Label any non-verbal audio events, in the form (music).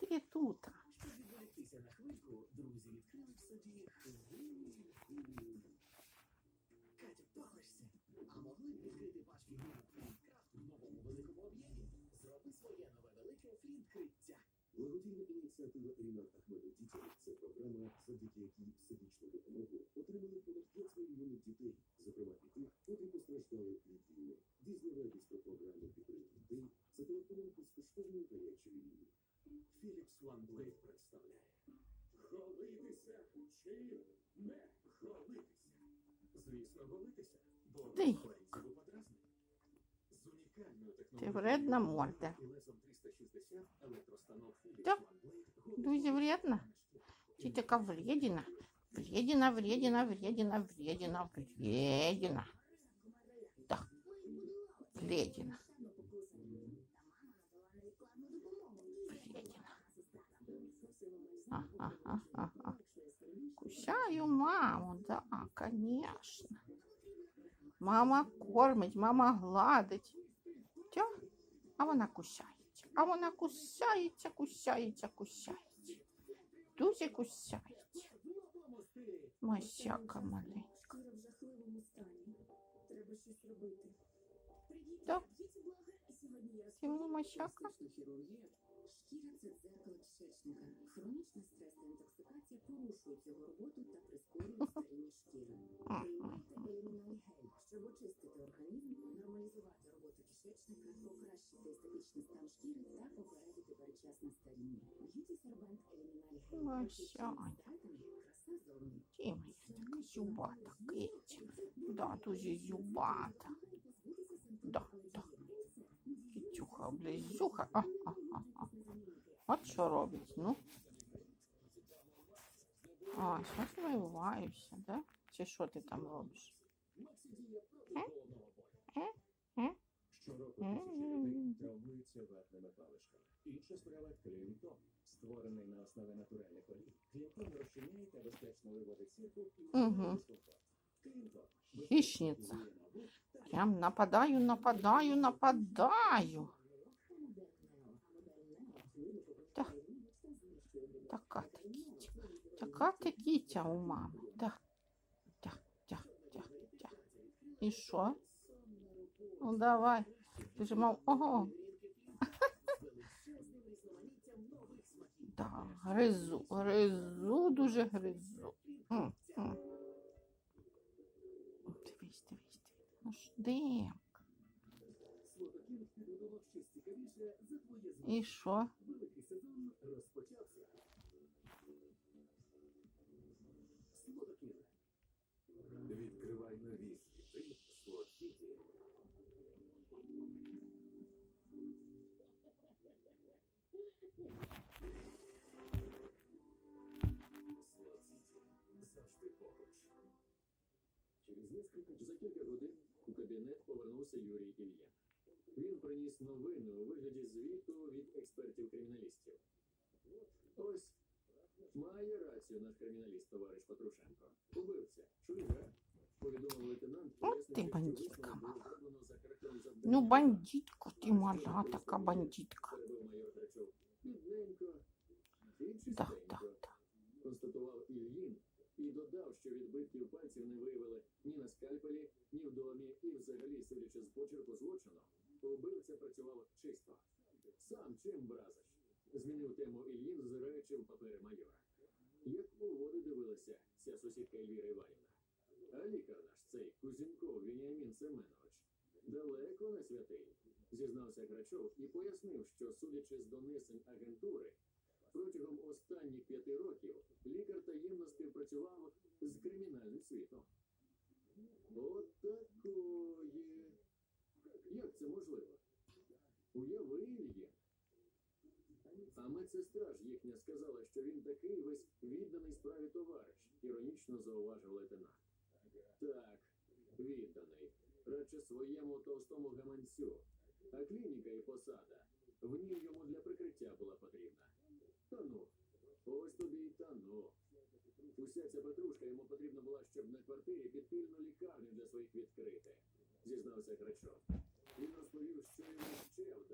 Ти тут. Катя, палишся. А могли б відкрити пачки гумок Флінткрафт в новому великому об'ємі? Зроби своє нове велике флінткриття. Благодійна ініціатива Рінат Ахмедов дітей це програма, завдяки якій всебічну допомогу отримали понад 5 мільйонів дітей, зокрема і тих, котрі постраждали від війни. Philips OneBlade представляє. Голитися чи не голитися? Звісно, голитися, бо Ти. хворіть зубоподразник. З унікальною Ти технологією вредна морда. і лезом 360 електростанок Philips Да. OneBlade голить Дуже вредна. на шкіру. Ти така вредина. Вредина, вредина, вредина, вредина, вредина. Да. Вредина. Вредина. Кусаю маму, да, конечно. Мама кормить, мама гладить. Тя, а вона кусається. А вона кусається, кусається, кусається. Дуже кусається. Масяка маленька. Я Ти мені масяка? Шкіра це дзеркало кишечника. Хронічна стрес та інтоксикація порушують його роботу та прискорюють старіння шкіри. Приймайте елімінал гель, щоб очистити організм, нормалізувати роботу кишечника, покращити естетичний стан шкіри та попередити передчасне старіння. Б'юті сербент елімінал гель. Масяня. Краса зовні. Ти моя така зюбата, Китя. Да, дуже зюбата. Да, да. Китюха, близюха. А, а. От що робить, ну. А, зараз вмиваюся, да? Чи що ти там робиш? Е? Е? Е? Щороку людей травмуються ватними паличками. Інша справа клінтон, створений на основі натуральних олій. Клінтон розчиняє та безпечно виводить сірку і дискомфорт. Клінтон. Хищниця. Прям нападаю, нападаю, нападаю. Така ти кітя. Така ти кітя у мами. Да. Да, да, да, да. І що? Ну давай. Ти ж мав. Ого. (laughs) Да, гризу, гризу, дуже гризу. Дивись, дивись, дивись. Ну ж звання. І що? Через несколько за кілька годин у кабінет повернувся Юрій Ілья. Він приніс новини у вигляді звіту від експертів-криміналістів. Ось має рацію наш криміналіст товариш Патрушенко. Убивця, шульга, повідомив лейтенант. Ти бандитка мала. Ну, бандитка ти мала, така бандитка. Чистенько да, да. констатував Ільїн і додав, що відбитків пальців не виявили ні на скальпелі, ні в домі, і взагалі, судячи з почерку злочину, убивця працював чисто. Сам чим бразиш? Змінив тему Ільїн, зазираючи в папери майора. Як у води дивилася ця сусідка Ельвіра Іванівна. А лікар наш цей Кузінков Вініамін Семенович далеко не святий, зізнався Грачов і пояснив, що, судячи з донесень агентури, Протягом останніх п'яти років лікар таємно співпрацював з кримінальним світом. От такої. Як це можливо? Уяви, Ілья. А медсестра ж їхня сказала, що він такий весь відданий справі товариш, іронічно зауважив лейтенант. Так, відданий. Радше своєму товстому гаманцю. А клініка і посада в ній йому для прикриття була потрібна. Та ну, ось тобі і та ну. Уся ця петрушка йому потрібна була, щоб на квартирі підпільну лікарню для своїх відкрити, зізнався Грачов. Він розповів, що йому ще вдалося.